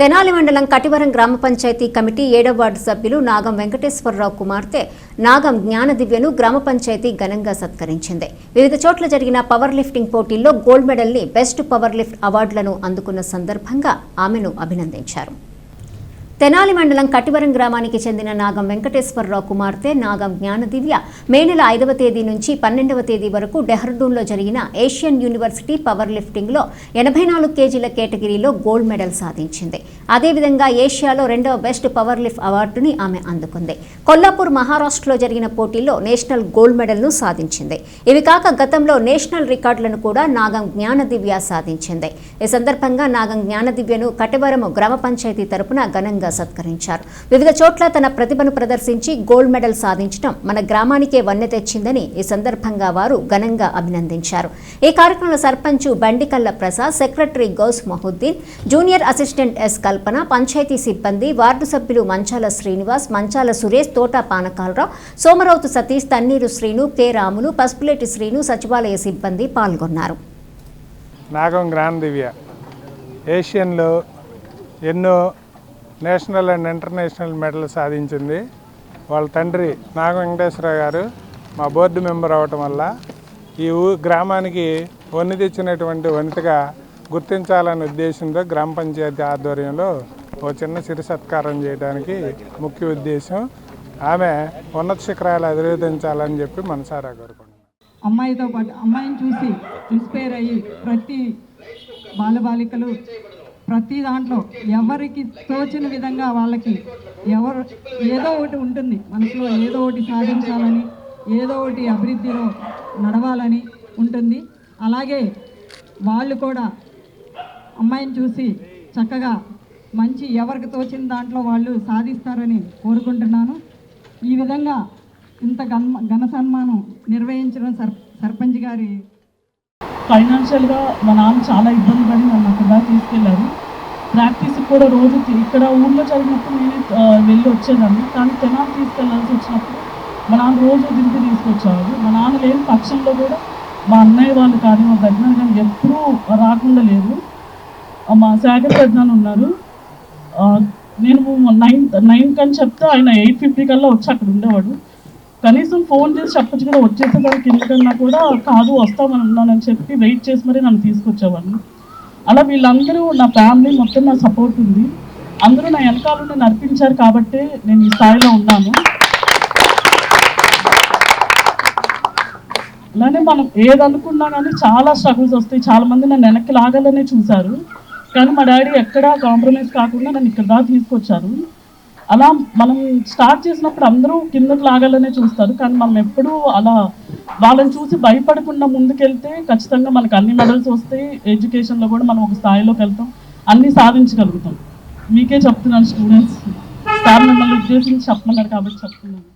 తెనాలి మండలం కటివరం గ్రామ పంచాయతీ కమిటీ ఏడవ వార్డు సభ్యులు నాగం వెంకటేశ్వరరావు కుమార్తె నాగం జ్ఞానదివ్యను గ్రామ పంచాయతీ ఘనంగా సత్కరించింది. వివిధ చోట్ల జరిగిన పవర్ లిఫ్టింగ్ పోటీల్లో గోల్డ్ మెడల్ని బెస్ట్ పవర్ లిఫ్ట్ అవార్డులను అందుకున్న సందర్భంగా ఆమెను అభినందించారు. తెనాలి మండలం కటివరం గ్రామానికి చెందిన నాగం వెంకటేశ్వరరావు కుమార్తె నాగం జ్ఞానదివ్య మే నెల ఐదవ తేదీ నుంచి పన్నెండవ తేదీ వరకు డెహ్రడూన్లో జరిగిన ఏషియన్ యూనివర్సిటీ పవర్ లిఫ్టింగ్లో ఎనభై నాలుగు కేజీల కేటగిరీలో గోల్డ్ మెడల్ సాధించింది. అదేవిధంగా ఏషియాలో రెండవ బెస్ట్ పవర్ లిఫ్ట్ అవార్డుని ఆమె అందుకుంది. కొల్లాపూర్ మహారాష్ట్రలో జరిగిన పోటీల్లో నేషనల్ గోల్డ్ మెడల్ను సాధించింది. ఇవి కాక గతంలో నేషనల్ రికార్డులను కూడా నాగం జ్ఞానదివ్య సాధించింది. ఈ సందర్భంగా నాగం జ్ఞానదివ్యను కటివరము గ్రామ పంచాయతీ తరపున ఘనంగా సత్కరించారు వివిధ చోట్ల తన ప్రతిభను ప్రదర్శించి గోల్డ్ మెడల్ సాధించడం మన గ్రామానికే వన్నె తెచ్చిందని ఈ సందర్భంగా వారు ఘనంగా అభినందించారు. ఈ కార్యక్రమంలో sarpanch Bandikalla Prasad secretary Gous Mahuddin junior assistant S Kalpana panchayat సిబ్బంది వార్డు సభ్యులు మంచాల శ్రీనివాస్ మంచాల సురేష్ తోట పానకాలరావు సోమరౌతు సతీష్ తన్నీరు శ్రీను కె రాములు పసుపులేటి శ్రీను సచివాలయ సిబ్బంది పాల్గొన్నారు. నాగం గ్రాండ్ దివ్య. ఏషియన్లో ఎన్నో నేషనల్ అండ్ ఇంటర్నేషనల్ మెడల్ సాధించింది. వాళ్ళ తండ్రి నాగ వెంకటేశ్వర గారు మా బోర్డు మెంబర్ అవటం వల్ల ఈ ఊ గ్రామానికి వన్ని తెచ్చినటువంటి వనితగా గుర్తించాలనే ఉద్దేశంతో గ్రామ పంచాయతీ ఆధ్వర్యంలో ఓ చిన్న సిరి సత్కారం చేయడానికి ముఖ్య ఉద్దేశం. ఆమె ఉన్నత శిఖరాలు అధిరోధించాలని చెప్పి మనసారా కోరుకుంటున్నాను అమ్మాయితో పాటు అమ్మాయిని చూసి ఇన్స్పైర్ అయ్యి ప్రతి బాలబాలికలు ప్రతి దాంట్లో ఎవరికి తోచిన విధంగా వాళ్ళకి ఎవరు ఏదో ఒకటి ఉంటుంది. మనసులో ఏదో ఒకటి సాధించాలని ఏదో ఒకటి అభివృద్ధిలో నడవాలని ఉంటుంది. అలాగే వాళ్ళు కూడా అమ్మాయిని చూసి చక్కగా మంచి ఎవరికి తోచిన దాంట్లో వాళ్ళు సాధిస్తారని కోరుకుంటున్నాను. ఈ విధంగా ఇంత ఘన ఘన సన్మానం నిర్వహించడం సర్ సర్పంచ్ గారి ఫైనాన్షియల్గా మా నాన్న చాలా ఇబ్బంది పడి నన్ను అక్కడ తీసుకెళ్ళారు. ప్రాక్టీస్ కూడా రోజు ఇక్కడ ఊళ్ళో చదివినప్పుడు నేను వెళ్ళి వచ్చేదాన్ని. కానీ తెనాలి తీసుకెళ్ళాల్సి వచ్చినప్పుడు మా నాన్న రోజు దింపి తీసుకొచ్చేవాడు మా నాన్న లేని పక్షంలో కూడా మా అన్నయ్య వాళ్ళు కానీ మా దగ్గర కానీ ఎప్పుడూ రాకుండా లేరు. మా శాఖర్ పెద్దనాన్న ఉన్నారు. నేను నైన్త్ నైన్త్ అని చెప్తే ఆయన ఎయిట్ ఫిఫ్టీ కల్లా వచ్చి అక్కడ ఉండేవాడు. కనీసం ఫోన్ చేసి చెప్పచ్చు కదా వచ్చేసేదానికి ఎందుకన్నా కూడా కాదు వస్తామనున్నానని చెప్పి వెయిట్ చేసి మరీ నన్ను తీసుకొచ్చేవాడిని. అలా వీళ్ళందరూ నా ఫ్యామిలీ మొత్తం నా సపోర్ట్ ఉంది. అందరూ నా వెనకాల నడిపించారు కాబట్టి నేను ఈ స్థాయిలో ఉన్నాను. అలానే మనం ఏదనుకున్నా కానీ చాలా స్ట్రగుల్స్ వస్తాయి. చాలా మంది నన్ను వెనక్కి లాగాలనే చూశారు. కానీ మా డాడీ ఎక్కడా కాంప్రమైజ్ కాకుండా నన్ను ఇక్కడ దాకా తీసుకొచ్చారు. అలా మనం స్టార్ట్ చేసినప్పుడు అందరూ కిందకు లాగాలనే చూస్తారు. కానీ మనం ఎప్పుడూ అలా వాళ్ళని చూసి భయపడకుండా ముందుకెళ్తే ఖచ్చితంగా మనకు అన్ని మెడల్స్ వస్తాయి. ఎడ్యుకేషన్లో కూడా మనం ఒక స్థాయిలోకి వెళ్తాం. అన్నీ సాధించగలుగుతాం. మీకే చెప్తున్నాను స్టూడెంట్స్ సార్ మిమ్మల్ని ఉద్దేశించి చెప్పమన్నారు కాబట్టి చెప్తున్నాను.